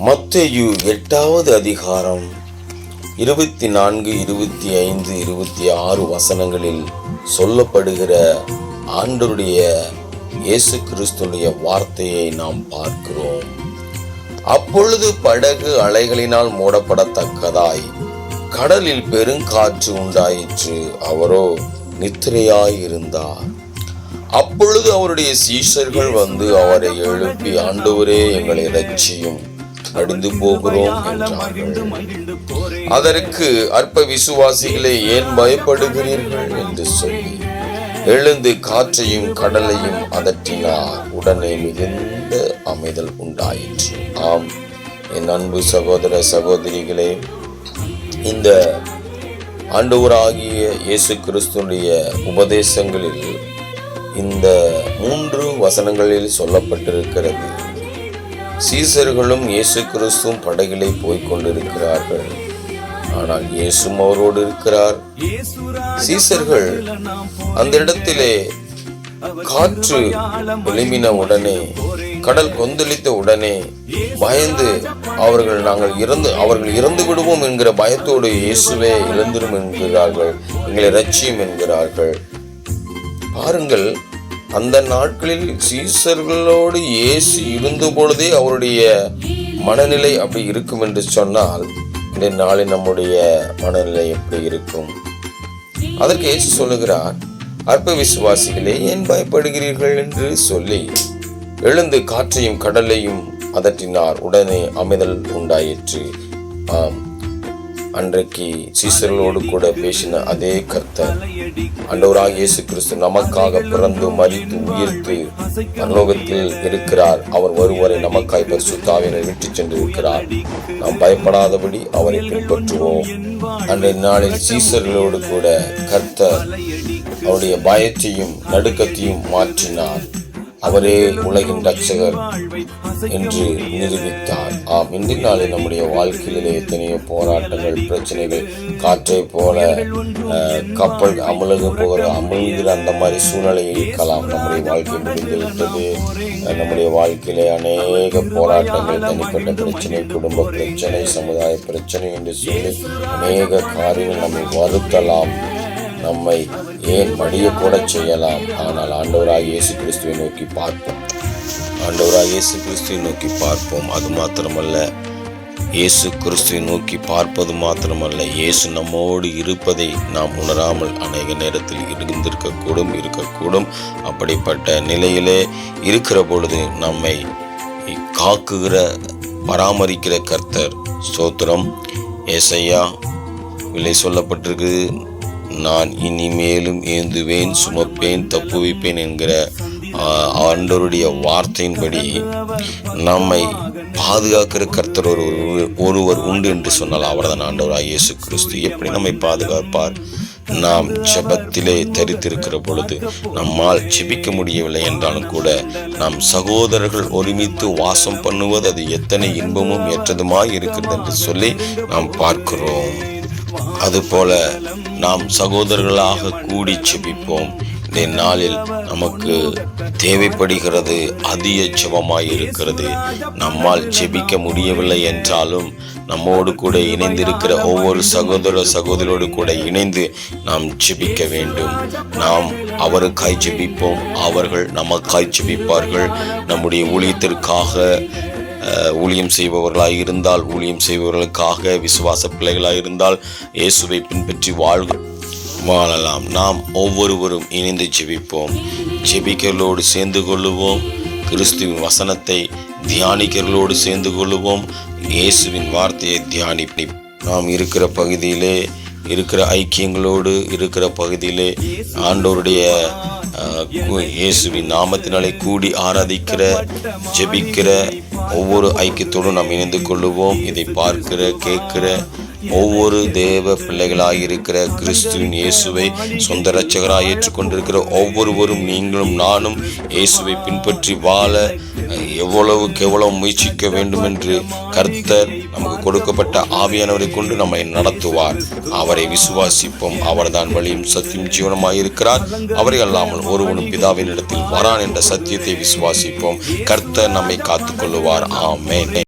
மத்தையு எட்டாவது அதிகாரம் இருபத்தி நான்கு இருபத்தி ஐந்து இருபத்தி ஆறு வசனங்களில் சொல்லப்படுகிற ஆண்டருடைய இயேசு கிறிஸ்துடைய வார்த்தையை நாம் பார்க்கிறோம். அப்பொழுது படகு அலைகளினால் மூடப்படத்தக்கதாய் கடலில் பெருங்காற்று உண்டாயிற்று அவரோ நித்திரையாயிருந்தார் அப்பொழுது அவருடைய சீஷர்கள் வந்து அவரை எழுப்பி ஆண்டவரே எங்களை ரட்சியும் அடிந்து போகிறோம் என்றார்கள் அதற்கு அற்ப விசுவாசிகளே ஏன் பயப்படுகிறீர்கள் என்று சொல்லி எழுந்து காற்றையும் கடலையும் அதட்டினார் உடனே மிகுந்த அமைதல் உண்டாயிற்று. ஆம் என் அன்பு சகோதர சகோதரிகளே இந்த ஆண்டவராகிய இயேசு கிறிஸ்துடைய உபதேசங்களில் இந்த மூன்று வசனங்களில் சொல்லப்பட்டிருக்கிறது. சீசர்களும் இயேசு கிறிஸ்துவும் படகிலே போய்க் கொண்டிருக்கிறார்கள். ஆனால் இயேசும் அவரோடு இருக்கிறார். சீசர்கள் அந்த இடத்திலே காற்று எழுமின உடனே கடல் கொந்தளித்த உடனே பயந்து அவர்கள் நாங்கள் இறந்து அவர்கள் இறந்து விடுவோம் என்கிற பயத்தோடு இயேசுவே இழந்துரும் என்கிறார்கள். எங்களை ரட்சியும் என்கிறார்கள். பாருங்கள் அந்த நாட்களில் சீசர்களோடு இயேசு இருந்த பொழுதே அவருடைய மனநிலை அப்படி இருக்கும் என்று சொன்னால் இந்த நாளில் நம்முடைய மனநிலை எப்படி இருக்கும்? அதற்கு இயேசு சொல்லுகிறார் அற்ப விசுவாசிகளே ஏன் பயப்படுகிறீர்கள்? என்று சொல்லி எழுந்து காற்றையும் கடலையும் அதட்டினார் உடனே அமைதல் உண்டாயிற்று. ஆம். அன்றைக்கு சீசர்களோடு கூட பேசின அதே கர்த்தர் அண்டவராக இயேசு கிறிஸ்து நமக்காக பிறந்து மறித்து உயிர்த்து பரலோகத்தில் இருக்கிறார். அவர் ஒருவரை நமக்காய் பரிசுத்தாவினை விட்டு சென்றிருக்கிறார். நாம் பயப்படாதபடி அவரை பின்பற்றுவோம். அன்றைய நாளில் சீசர்களோடு கூட கர்த்தர் அவருடைய பயத்தையும் நடுக்கத்தையும் மாற்றினார். அவரே உலகின் ரட்சகர் என்று நிரூபித்தார். ஆம் இன்றைய நாளில் நம்முடைய வாழ்க்கையிலே எத்தனையோ போராட்டங்கள் பிரச்சனைகள் காற்றை போல கப்பல் அமுலக போகிற அமுழ்கிற அந்த மாதிரி சூழ்நிலை இருக்கலாம். நம்முடைய வாழ்க்கை முடிந்துவிட்டது நம்முடைய வாழ்க்கையிலே அநேக போராட்டங்கள் தனிப்பட்ட பிரச்சனை குடும்ப பிரச்சனை சமுதாய பிரச்சனை என்று சொல்லி அநேக காரியங்கள் நம்மை வருத்தலாம். நம்மை ஏன் மடிய கூட செய்யலாம்? ஆனால் ஆண்டவராக இயேசு கிறிஸ்துவை நோக்கி பார்ப்போம். ஆண்டவராக இயேசு கிறிஸ்துவை நோக்கி பார்ப்போம். அது மாத்திரமல்ல. இயேசு கிறிஸ்துவை நோக்கி பார்ப்பது மாத்திரமல்ல. இயேசு நம்மோடு இருப்பதை நாம் உணராமல் அநேக நேரத்தில் இருந்திருக்கக்கூடும் இருக்கக்கூடும். அப்படிப்பட்ட நிலையிலே இருக்கிற பொழுது நம்மை காக்குகிற பராமரிக்கிற கர்த்தர் ஸ்தோத்திரம். ஏசையா விலை சொல்லப்பட்டிருக்குது. நான் இனிமேலும் ஏந்துவேன் சுமப்பேன் தப்புவிப்பேன் என்கிற ஆஹ், ஆண்டவருடைய வார்த்தையின்படி நம்மை பாதுகாக்கிற கர்த்தர் ஒரு ஒருவர் உண்டு என்று சொன்னால் அவர்தான் ஆண்டவராக இயேசு கிறிஸ்து. எப்படி நம்மை பாதுகாப்பார்? நாம் ஜெபத்திலே தரித்திருக்கிற பொழுது நம்மால் ஜெபிக்க முடியவில்லை என்றாலும் கூட நாம் சகோதரர்கள் ஒருமித்து வாசம் பண்ணுவது அது எத்தனை இன்பமும் ஏற்றதுமாய் இருக்கிறது என்று சொல்லி நாம் பார்க்கிறோம். அதுபோல நாம் சகோதரர்களாக கூடி செபிப்போம். இந்த நாளில் நமக்கு தேவைப்படுகிறது அதிக ஜெபமாய் இருக்கிறது நம்மால் ஜெபிக்க முடியவில்லை என்றாலும் நம்மோடு கூட இணைந்திருக்கிற ஒவ்வொரு சகோதர சகோதரோடு கூட இணைந்து நாம் ஜெபிக்க வேண்டும். நாம் அவருக்காய் ஜெபிப்போம் அவர்கள் நமக்காய் ஜெபிப்பார்கள் நம்முடைய ஊழியத்திற்காக ஊழியம் செய்பவர்களாக இருந்தால் ஊழியம் செய்பவர்களுக்காக விசுவாச பிள்ளைகளாக இருந்தால் இயேசுவை பின்பற்றி வாழ்க வாழலாம். நாம் ஒவ்வொருவரும் இணைந்து ஜெபிப்போம். ஜெபிக்கலோடு சேர்ந்து கொள்ளுவோம். கிறிஸ்துவின் வசனத்தை தியானிக்கிறலோடு சேர்ந்து கொள்ளுவோம். இயேசுவின் வார்த்தையை தியானிப்பி. நாம் இருக்கிற பகுதியிலே இருக்கிற ஐக்கியங்களோடு இருக்கிற பகுதியிலே ஆண்டோருடைய இயேசுவின் நாமத்தினாலே கூடி ஆராதிக்கிற ஜெபிக்கிற ஒவ்வொரு ஐக்கியத்தோடும் நாம் இணைந்து கொள்ளுவோம். இதை பார்க்கிற கேட்கிற ஒவ்வொரு தேவ பிள்ளைகளாயிருக்கிற கிறிஸ்துவின் இயேசுவை சொந்த ரட்சகராக ஏற்றுக்கொண்டிருக்கிற ஒவ்வொருவரும் நீங்களும் நானும் இயேசுவை பின்பற்றி வாழ எவ்வளவுக்கு எவ்வளவு முயற்சிக்க வேண்டும் என்று கர்த்தர் நமக்கு கொடுக்கப்பட்ட ஆவியானவரை கொண்டு நம்மை நடத்துவார். அவரை விசுவாசிப்போம். அவர்தான் வழியும் சத்தியம் ஜீவனமாக இருக்கிறார் அவரை அல்லாமல் ஒருவனும் பிதாவின் இடத்தில் வரான் என்ற சத்தியத்தை விசுவாசிப்போம். கர்த்தர் நம்மை காத்துக்கொள்ளுவார். ஆமே